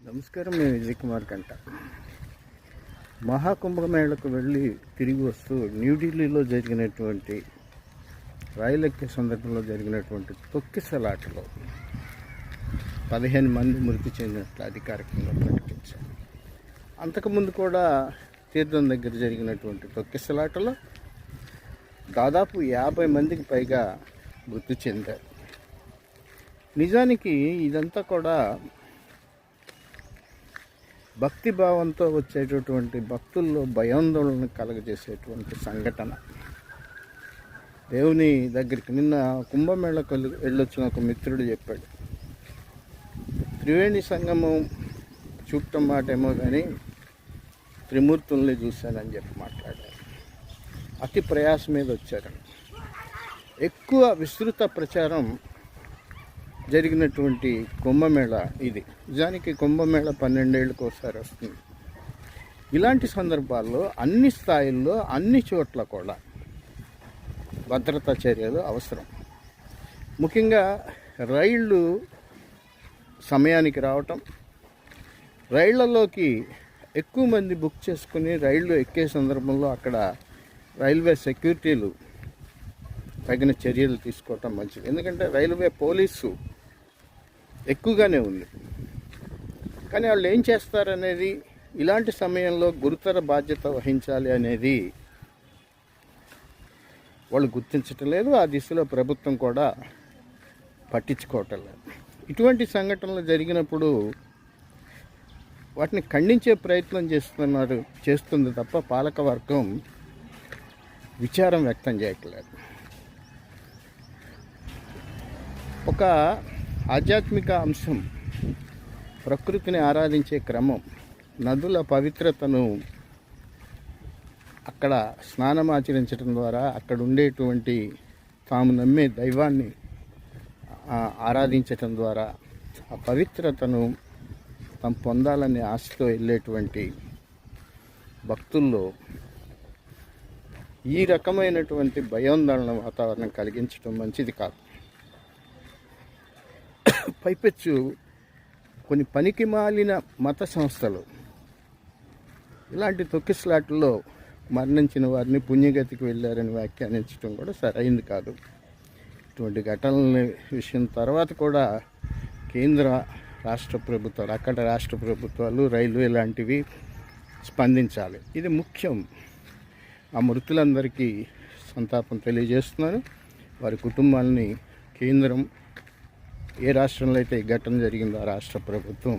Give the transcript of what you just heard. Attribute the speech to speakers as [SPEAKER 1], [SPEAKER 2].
[SPEAKER 1] నమస్కారం నేను విజయ్ కుమార్ కంట. మహాకుంభమేళకు వెళ్ళి తిరిగి వస్తూ న్యూఢిల్లీలో జరిగినటువంటి రైలెక్కే సందర్భంలో జరిగినటువంటి తొక్కిసలాటలో పదిహేను మంది మృతి చెందినట్లు అధికారికంగా ప్రకటించారు. అంతకుముందు కూడా తీర్థం దగ్గర జరిగినటువంటి తొక్కిసలాటలో దాదాపు యాభై మందికి పైగా మృతి చెందారు. నిజానికి ఇదంతా కూడా భక్తి భావంతో వచ్చేటటువంటి భక్తుల్లో భయాందోళన కలగజేసేటువంటి సంఘటన. దేవుని దగ్గరికి నిన్న కుంభమేళకు వెళ్ళొచ్చిన ఒక మిత్రుడు చెప్పాడు. త్రివేణి సంగమం చూడటం మాట ఏమో కానీ త్రిమూర్తుల్ని చూశానని చెప్పి మాట్లాడారు. అతి ప్రయాస మీద వచ్చారని ఎక్కువ విస్తృత ప్రచారం జరిగినటువంటి కుంభమేళ ఇది. నిజానికి కుంభమేళ పన్నెండేళ్ళకి ఒకసారి వస్తుంది. ఇలాంటి సందర్భాల్లో అన్ని స్థాయిల్లో అన్ని చోట్ల కూడా భద్రతా చర్యలు అవసరం. ముఖ్యంగా రైళ్ళు సమయానికి రావటం రైళ్ళలోకి ఎక్కువ మంది బుక్ చేసుకుని రైళ్ళు ఎక్కే సందర్భంలో అక్కడ రైల్వే సెక్యూరిటీలు తగిన చర్యలు తీసుకోవటం మంచిది. ఎందుకంటే రైల్వే పోలీసు ఎక్కువగానే ఉంది. కానీ వాళ్ళు ఏం చేస్తారనేది ఇలాంటి సమయంలో గురుతర బాధ్యత వహించాలి అనేది వాళ్ళు గుర్తించటం లేదు. ఆ దిశలో ప్రభుత్వం కూడా పట్టించుకోవటం లేదు. ఇటువంటి సంఘటనలు జరిగినప్పుడు వాటిని ఖండించే ప్రయత్నం చేస్తున్నారు చేస్తుంది తప్ప పాలకవర్గం విచారం వ్యక్తం చేయట్లేదు. ఒక ఆధ్యాత్మిక అంశం. ప్రకృతిని ఆరాధించే క్రమం. నదుల పవిత్రతను అక్కడ స్నానం ఆచరించడం ద్వారా అక్కడ ఉండేటువంటి తాము నమ్మే దైవాన్ని ఆరాధించటం ద్వారా ఆ పవిత్రతను తాము పొందాలనే ఆశతో వెళ్ళేటువంటి భక్తుల్లో ఈ రకమైనటువంటి భయోందోళన వాతావరణం కలిగించడం మంచిది కాదు. పైపెచ్చు కొన్ని పనికి మాలిన మత సంస్థలు. ఇలాంటి తొక్కిసలాట్లలో మరణించిన వారిని పుణ్యగతికి వెళ్ళారని వ్యాఖ్యానించడం కూడా సరైంది కాదు. ఇటువంటి ఘటనల విషయం తర్వాత కూడా కేంద్ర రాష్ట్ర ప్రభుత్వాలు అక్కడ రాష్ట్ర ప్రభుత్వాలు రైల్వే లాంటివి స్పందించాలి. ఇది ముఖ్యం. ఆ మృతులందరికీ సంతాపం తెలియజేస్తున్నాను వారి కుటుంబాలని కేంద్రం ఏ రాష్ట్రంలో అయితే ఈ ఘటన జరిగిందో ఆ రాష్ట్ర ప్రభుత్వం